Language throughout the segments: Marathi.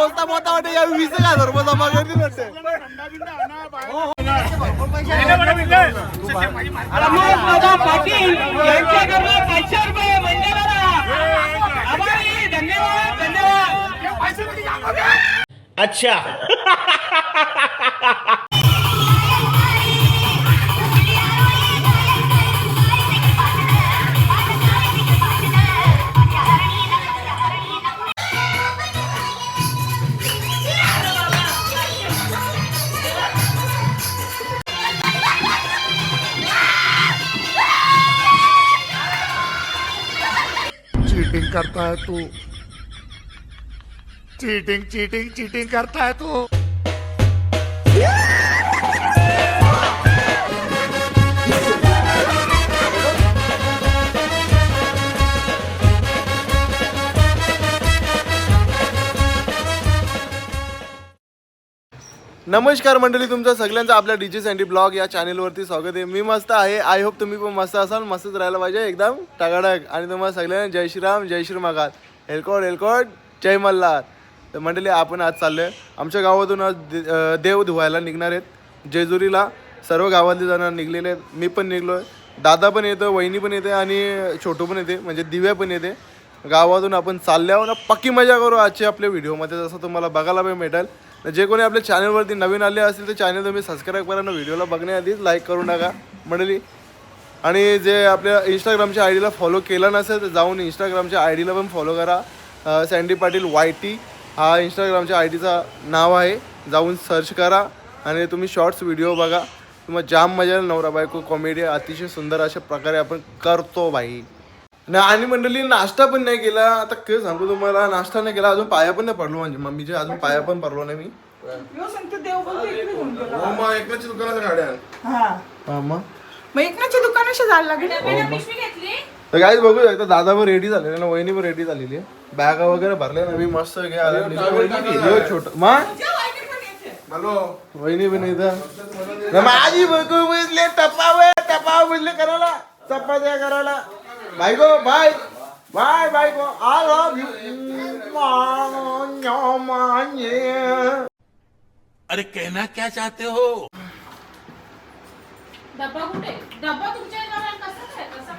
पोहोचता पोचता वाटते या वीस एक हजार रुपये जमा करतील वाटते. पाटील यांच्याकडनं पाचशे रुपये धन्यवाद धन्यवाद अच्छा. चीटिंग करता है तू। चीटिंग चीटिंग चीटिंग करता है तू। नमस्कार मंडळी तुमचं सगळ्यांचं आपल्या डीजे सँडी ब्लॉग या चॅनलवरती स्वागत आहे. मी मस्त आहे. आय होप तुम्ही पण मस्त असाल. मस्तच राहायला पाहिजे. एकदम टगाडक आणि तुम्हाला सगळ्यांना जय श्रीराम जय श्री मागात हेलकोट हेलकोट. जय मल्हार. तर मंडळी आपण आज चाललो आहे आमच्या गावातून आज दे- देव धुवायला निघणार आहेत. जेजुरीला सर्व गावातले जाणार निघलेले आहेत. मी पण निघलो आहे दादा पण येतो वहिनी पण येते आणि छोटू पण येते म्हणजे दिव्या पण येते. गावातून आपण चालल्यावर पक्की मजा करू आजचे आपल्या व्हिडिओमध्ये जसं तुम्हाला बघायला पण भेटेल. जे कोणी आपल्या चॅनलवरती नवीन आले असतील तर चॅनल तुम्ही सबस्क्राईब करा ना व्हिडिओला बघण्याआधीच लाईक करून टाका. मंडळी आणि जे आपल्या इंस्टाग्रामच्या आय डीला फॉलो केला नसेल तर जाऊन इंस्टाग्रामच्या आय डीला पण फॉलो करा. सँडी पाटील वाय टी हा इंस्टाग्रामच्या आय डीचा नाव आहे. जाऊन सर्च करा आणि तुम्ही शॉर्ट्स व्हिडिओ बघा. तुम्हाला जाम मजा येईल नवरा बायको कॉमेडी अतिशय सुंदर अशा प्रकारे आपण करतो बाई. ना आणि मंडळी नाश्ता पण नाही केला. आता काय सांगू तुम्हाला नाश्ता नाही केला अजून पाया पण नाही पडलो म्हणजे मम्मीचे अजून पाया पण पडलो नाही मी. हो मग एकनाथच्या दुकानाच्या गाड्या हा. मग मग एकनाथच्या दुकानाशी जायला लागेल? तर बघू शकता दादा पण रेडी झालेला ना वहिनी पण रेडी झालेली आहे. बॅगा वगैरे भरले ना मी मस्त छोट. मग वहिनी पण इथं. माझी बघू बसले टपावे टपाव बसले करायला. चपात्या करायला. बायको बाय बाय बायको आय लव्ह यू अरे कहना क्या चाहते हो? डब्बा कुठे? डब्बा तुमच्या घरात कसा आहे? कसा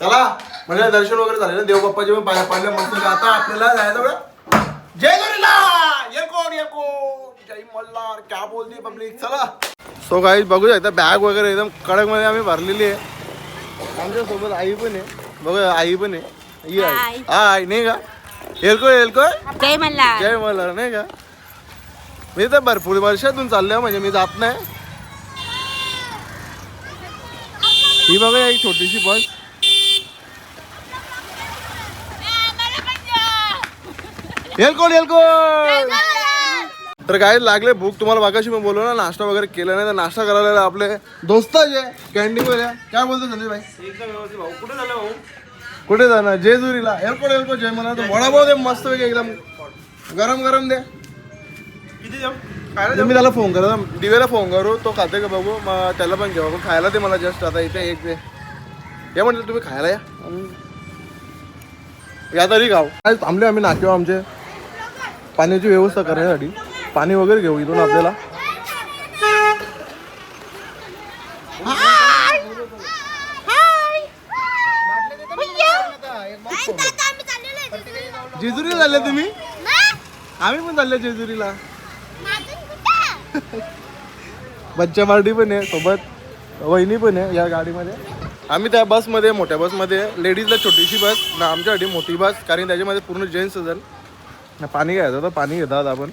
चला म्हणजे दर्शन वगैरे झाले ना? देवबाप्पाचे पण पाया पाडले मस्त आता आपल्याला जायचं जय गुरुला ये कोण ये कोण जय मल्हार क्या बोलते पब्लिक चला. सो काही बघू शकता बॅग वगैरे एकदम कडकमध्ये आम्ही भरलेली आहे. आमच्यासोबत आई पण आहे. बघा आई पण आहे. ही आई. हा आई नाही का? एलको एलको जय मल्हार. जय मल्हार नाही का? मी तर भरपूर वर्षातून चाललोय म्हणजे मी जात नाही. ही बघा एक छोटीशी बस. एलकोड एलकोड तर काय लागले भूक तुम्हाला बागाशी मी बोललो ना नाश्ता वगैरे केला नाही तर नाश्ता करायला आपले दोस्त जे कॅन्टीन मध्ये. काय बोलतो संजय भाई? कुठे झालं भाऊ? कुठे जाणार? जेजुरीला. एलकोड एलकोड जय मला वडापाव दे मस्त पैकी एकदम. गरम गरम दे. तर मी त्याला फोन करा दिवेला फोन करू. तो खाते का बघू? मग त्याला पण घेऊ. खायला ते मला जस्ट आता इथे एक दे. या म्हटलं तुम्ही खायला या. या तरी गाव काय थांबले आम्ही नाकेव आमचे. पाण्याची व्यवस्था करण्यासाठी. पाणी वगैरे घेऊ इथून आपल्याला. जेजुरीला झाले तुम्ही? आम्ही पण झाले जेजुरीला. बच्चा पार्टी पण आहे सोबत. वहिनी पण आहे या गाडीमध्ये. आम्ही त्या बसमध्ये मोठ्या बसमध्ये. लेडीजला छोटीशी बस ना आमच्यासाठी मोठी बस कारण त्याच्यामध्ये पूर्ण जेंट्स असेल. ना पाणी घ्यायचं होतं पाणी घेतात आपण.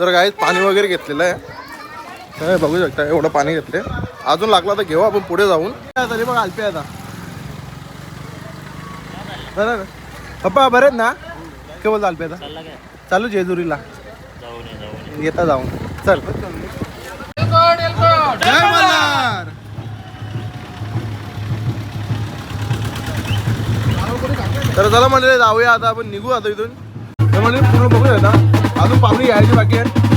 तर काय पाणी वगैरे घेतलेलं आहे. बघू शकता एवढं पाणी घेतले. अजून लागला तर घेऊ आपण पुढे जाऊन. तरी बघ अल्पे आता. बरं पप्पा बरे आहेत ना? काय बोलतो अल्पे आता? चालू जेजुरीला. येता जाऊन. चल. तर चला म्हणजे जाऊया आता आपण निघू आता इथून. तर म्हणजे पूर्ण बघूया आता. अजून पापडी घ्यायची बाकी आहे.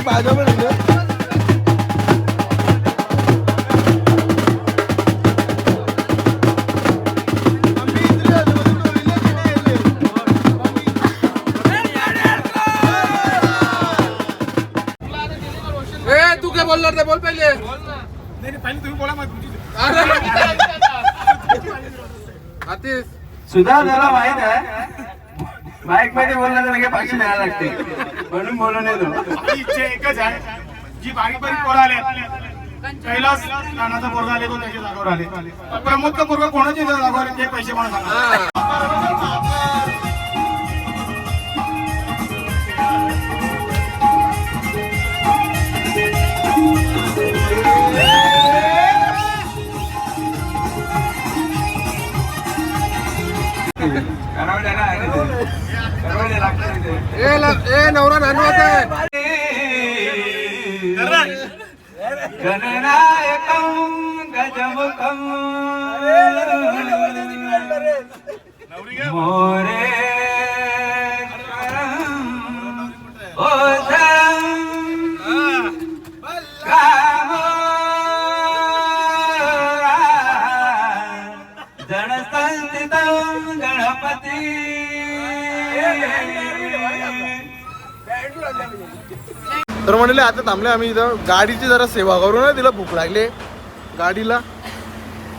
पाहिजे आतिश सुद्धा त्याला माहीत आहे? बाईकमध्ये बोललं तर लगे पैसे द्यायला लागते. म्हणून बोलून येतो इच्छा एकच आहे. जी बारीक बारीक पोरं आले. कैलास नानाचा पोरगा आले तो त्याच्या जागेवर आले. प्रमोदचा पोरगा कोणाच्या जागेवर आले ते पैसे कोणा सांगा ए ल- ए नवरा नानवाचा आहे तर म्हणले आता थांबले आम्ही इथं. गाडीची जरा सेवा करू ना तिला भूक लागली. गाडीला.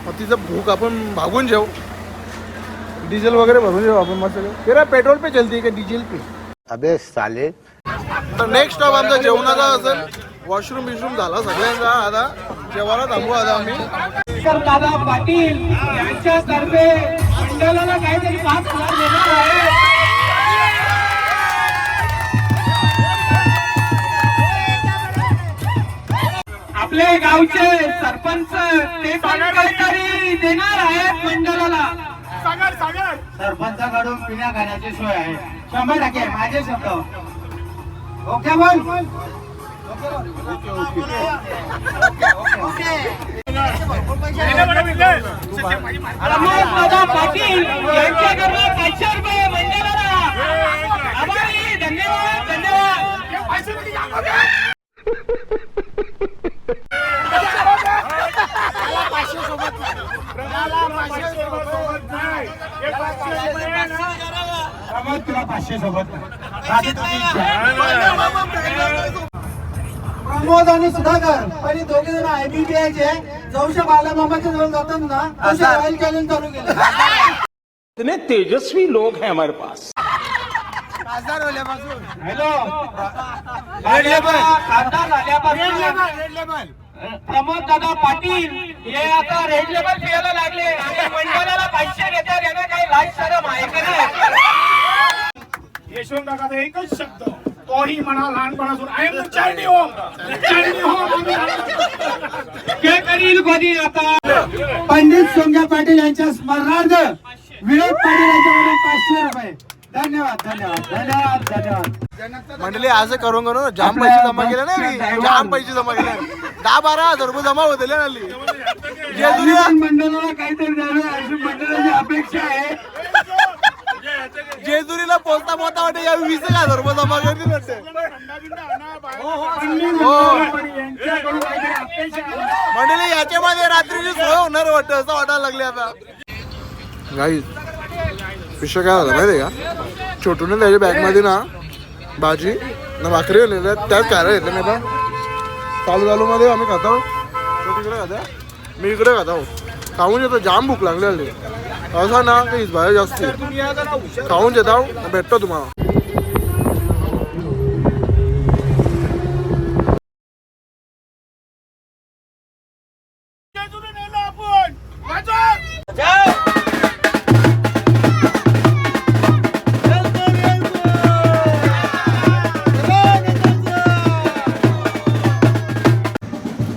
मग तिचं भूक आपण भागून जेऊ. डिझेल वगैरे भरून जेऊ आपण मस्त. तेरा पेट्रोल पे चलती का? डिझेल पे. अबे साले. तर नेक्स्ट स्टॉप आमचा जेवणाचा असेल. वॉशरूम बिशरूम झाला सगळ्यांचा. आता जेवायला थांबू आता आम्ही. दादा पाटील यांच्यातर्फे मंडळाला काहीतरी पाच हजार देणार आहे. आपले गावचे सरपंच ते पण काहीतरी देणार आहेत मंडळाला. सागर सागर. सरपंचाकडून पिण्या खाण्याची सोय आहे. शंभर टक्के माझे शब्द. ओके बोल. प्रमोद दादा पाटील यांच्याकडून पाचशे रुपये मंडळाला आभारी धन्यवाद धन्यवाद प्रमोद सोबत प्रमोद आणि सुधाकर पहिले दोघे जण आयबीपीआयचे जवळच्या बालामामाच्या जवळ जातात ना तसे ऑइल कॅलिंग चालू केले इतने तेजस्वी लोग हैं हमारे पास। हॅलो. खासदार झाल्यापासून. प्रमोद दादा पाटील हे आता रेड लेवल फिरायला लागले आणि मंडळाला पाचशे घेतात यांना काही लाज शरम आहे का काकाचा एकच शब्द. तोही म्हणा लहानपणापासून I am charity home charity home काय करील कधी आता? पंडित सोंग्या पाटील यांच्या स्मरणार्थ विनोद पाटील यांच्याकडून पाचशे रुपये. धन्यवाद धन्यवाद धन्यवाद धन्यवाद. मंडळी असं करून करून जाम पैसे जमा केले ना मी. जाम पैसे जमा केले. दहा बारा हजार रुपये जमा होते ना हल्ली. जेजुरीला मंडळाला काहीतरी द्यावे अशी मंडळाची अपेक्षा आहे. जेजुरीला पोहोचता पोचता वाटे या वीस एक हजार रुपये जमा करतील वाटते हो. याच्यामध्ये रात्रीची सोय होणार वाटतं असं वाटायला लागले आता. गाई विषय काय झाला माहिती का? छोटूने त्याच्या बॅगमध्ये ना भाजी ना भाकरी आणलेल्या त्यात काय येते नाही पण. चालू चालू मध्ये आम्ही खातो. तो तिकडे खाता. मी इकडे खातो. खाऊन येतो. जाम भूक लागली असं ना काही बाहेर जास्त खाऊन येतो भेटतो तुम्हाला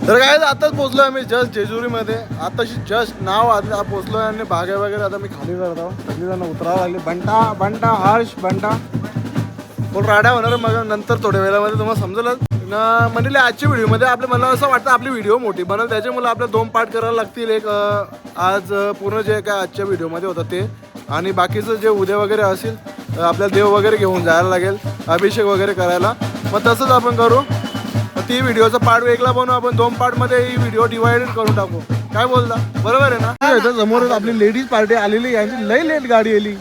तर काय आताच आहे आम्ही जस्ट जेजुरीमध्ये. आताशी जस्ट नाव आता आहे आणि बागे वगैरे आता मी खाली जात आहोत. सगळी जण उतरावं लागले. बंटा बंटा हर्ष बंटा. कोण राडा होणार मग नंतर थोड्या वेळामध्ये तुम्हाला समजेलच. ना म्हणजे आजच्या व्हिडिओमध्ये आपलं मला असं वाटतं आपली व्हिडिओ मोठी बनल त्याच्यामुळे आपल्या दोन पार्ट करायला लागतील. एक आज पूर्ण जे काय आजच्या व्हिडिओमध्ये होतं ते. आणि बाकीचं जे उद्या वगैरे असेल आपल्याला देव वगैरे घेऊन जायला लागेल अभिषेक वगैरे करायला. मग तसंच आपण करू. ती व्हिडिओचा पार्ट वेगळा बनवू आपण दोन पार्टमध्ये ही व्हिडिओ डिवाइडेड करून टाकू. काय बोलता? बरोबर आहे ना? समोरच आपली लेडीज पार्टी आलेली यांची लय लेट गाडी आली.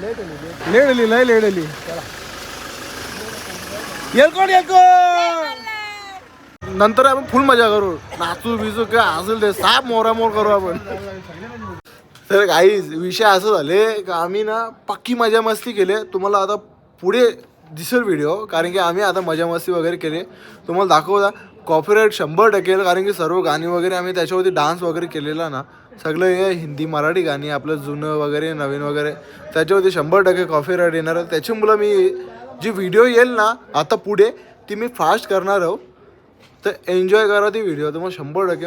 लेट आली लय लेट आली. येलकोट येलकोट नंतर आपण फुल मजा करू. नाचू बिचू काय असेल ते साप मोरा मोर करू आपण. तर काही विषय असं झाले का आम्ही ना पक्की मजा मस्ती केले तुम्हाला आता पुढे दिसेल व्हिडिओ कारण की आम्ही आता मजा मस्ती वगैरे केले. तुम्हाला दाखवता कॉपीराईट शंभर टक्के कारण की सर्व गाणी वगैरे आम्ही त्याच्यावरती डान्स वगैरे केलेला ना सगळं हे हिंदी मराठी गाणी आपलं जुनं वगैरे नवीन वगैरे त्याच्यावरती शंभर टक्के कॉपीराईट येणार त्याच्यामुळं मी जी व्हिडिओ येईल ना आता पुढे ती मी फास्ट करणार आहो. तर एन्जॉय करा ती व्हिडिओ तुम्हाला शंभर टक्के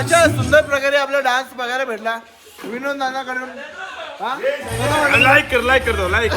अशा सुंदर प्रकारे आपला डान्स बघायला भेटला. विनोद नानाकडून. हा? लाईक कर लाईक करतो लाईक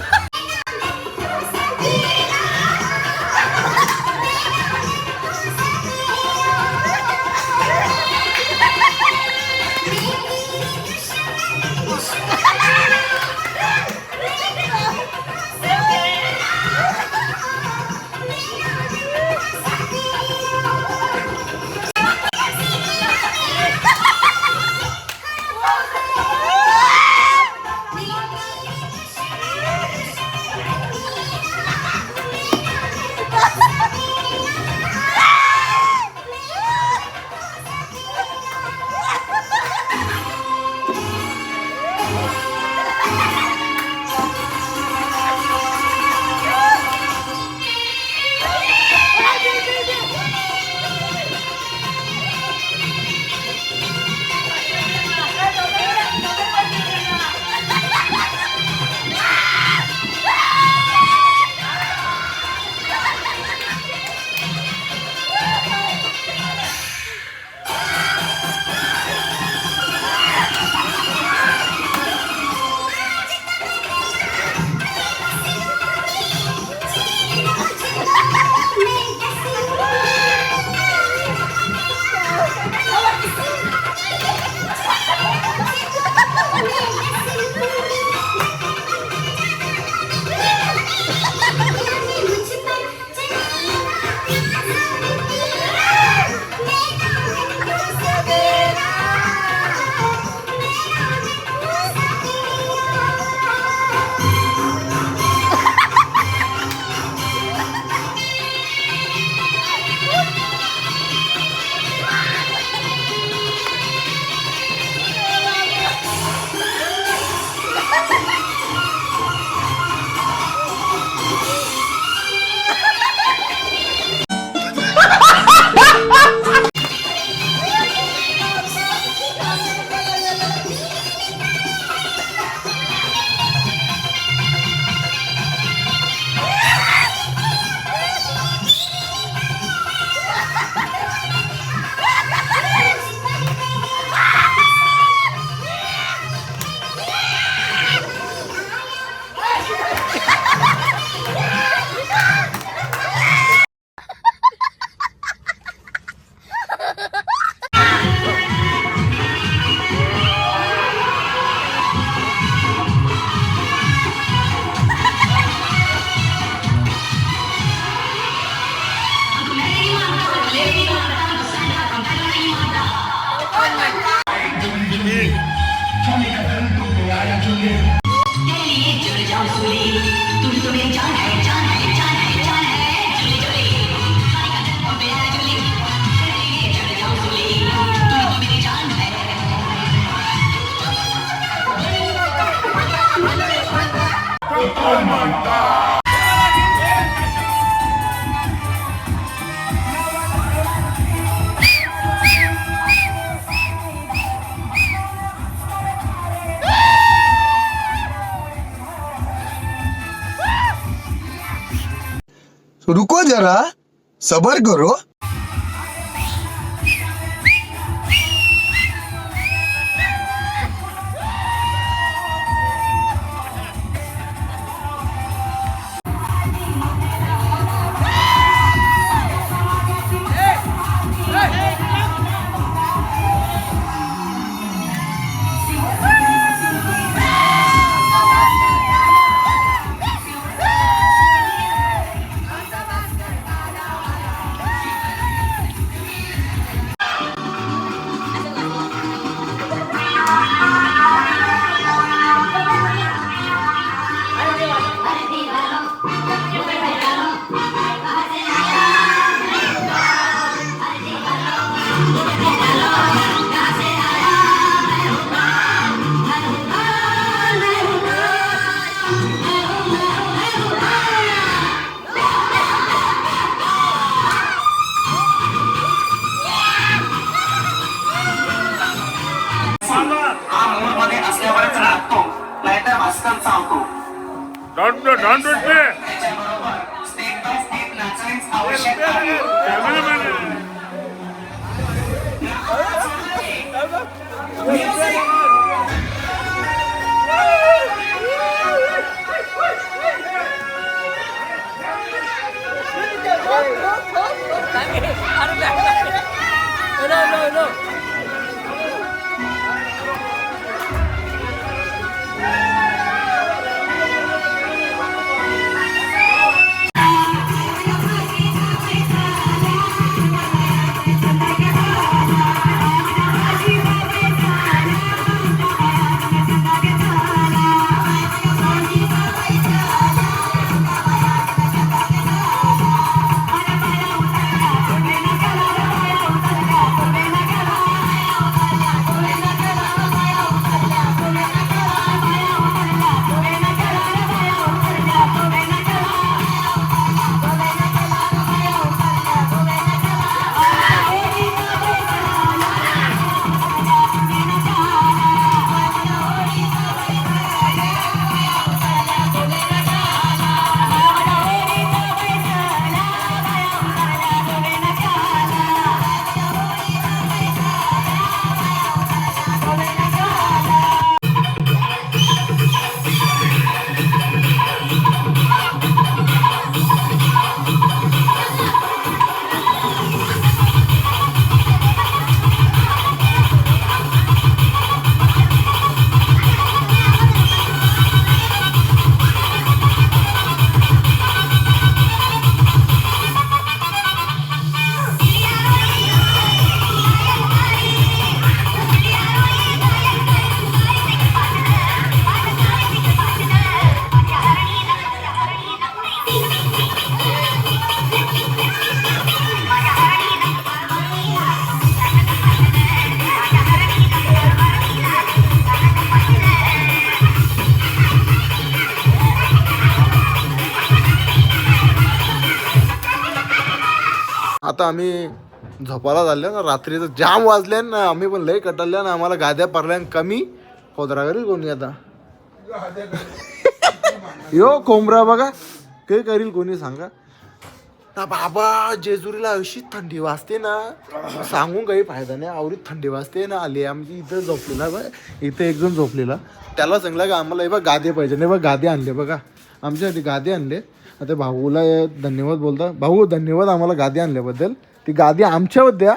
सबर करो. आम्ही झोपायला झाले ना रात्रीचं जाम वाजले ना आम्ही पण लय कटरल्या ना आम्हाला गाद्या पडल्या कमी. खोदरा करील कोणी आता? यो कोंबरा बघा. काय करील कोणी सांगा? ना बाबा जेजुरीला अशी थंडी वाजते ना. सांगून काही फायदा नाही आवडीत थंडी वाजते ना. आली आमची इथं झोपलेला बघ. इथं एक जण झोपलेला. त्याला सांगला का आम्हाला हे बघ गादे पाहिजे. नाही बघ गादे आणले बघा. आमच्यासाठी गादे आणले. आता भाऊला धन्यवाद बोलता. भाऊ धन्यवाद आम्हाला गादी आणल्याबद्दल. ती गादी आमच्यावर द्या.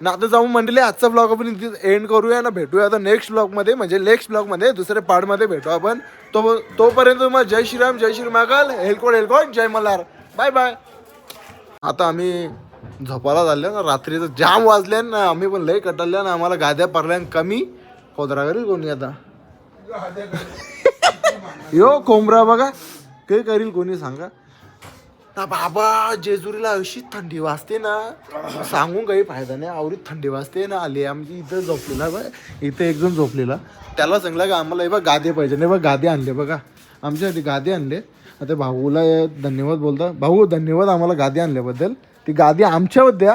ना आता जाऊन म्हणले आजचा ब्लॉग आपण इथे एंड करूया ना भेटूया आता नेक्स्ट ब्लॉगमध्ये म्हणजे नेक्स्ट ब्लॉगमध्ये दुसऱ्या पार्टमध्ये भेटू आपण. तो तोपर्यंत तुम्हाला जय श्रीराम जय श्री महाकाल. हेलकोड हेलकोड जय मल्हार. बाय बाय आता आम्ही झोपायला झाले ना रात्रीचं जाम वाजले ना आम्ही पण लय कटरल्या ना आम्हाला गाद्या पडल्या कमी. खोदरा करील कोणी आता? यो कोंबरा बघा. काय करील कोणी सांगा? ना बाबा जेजुरीला अशी थंडी वाजते ना. सांगून काही फायदा नाही आवरीत थंडी वाजते ना. आली आमची इथं झोपलेला बा इथं एक जण झोपलेला. त्याला सांगला का आम्हाला बा गादे पाहिजे. नाही बा गादे आणले बघा. आमच्यासाठी गादे आणले. आता भाऊला धन्यवाद बोलता. भाऊ धन्यवाद आम्हाला गादी आणल्याबद्दल. ती गादी आमच्यावर द्या.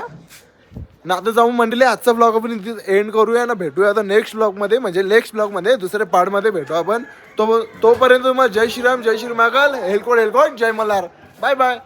ना आता जाऊन म्हणले आजचा ब्लॉग आपण इथे एंड करूया ना भेटूया. आता नेक्स्ट ब्लॉगमध्ये म्हणजे नेक्स्ट ब्लॉगमध्ये दुसऱ्या पार्टमध्ये भेटू आपण. तो तोपर्यंत तुम्हाला जय श्रीराम जय श्री महाकाल हेलकोड हेलकोड जय मल्हार. Bye bye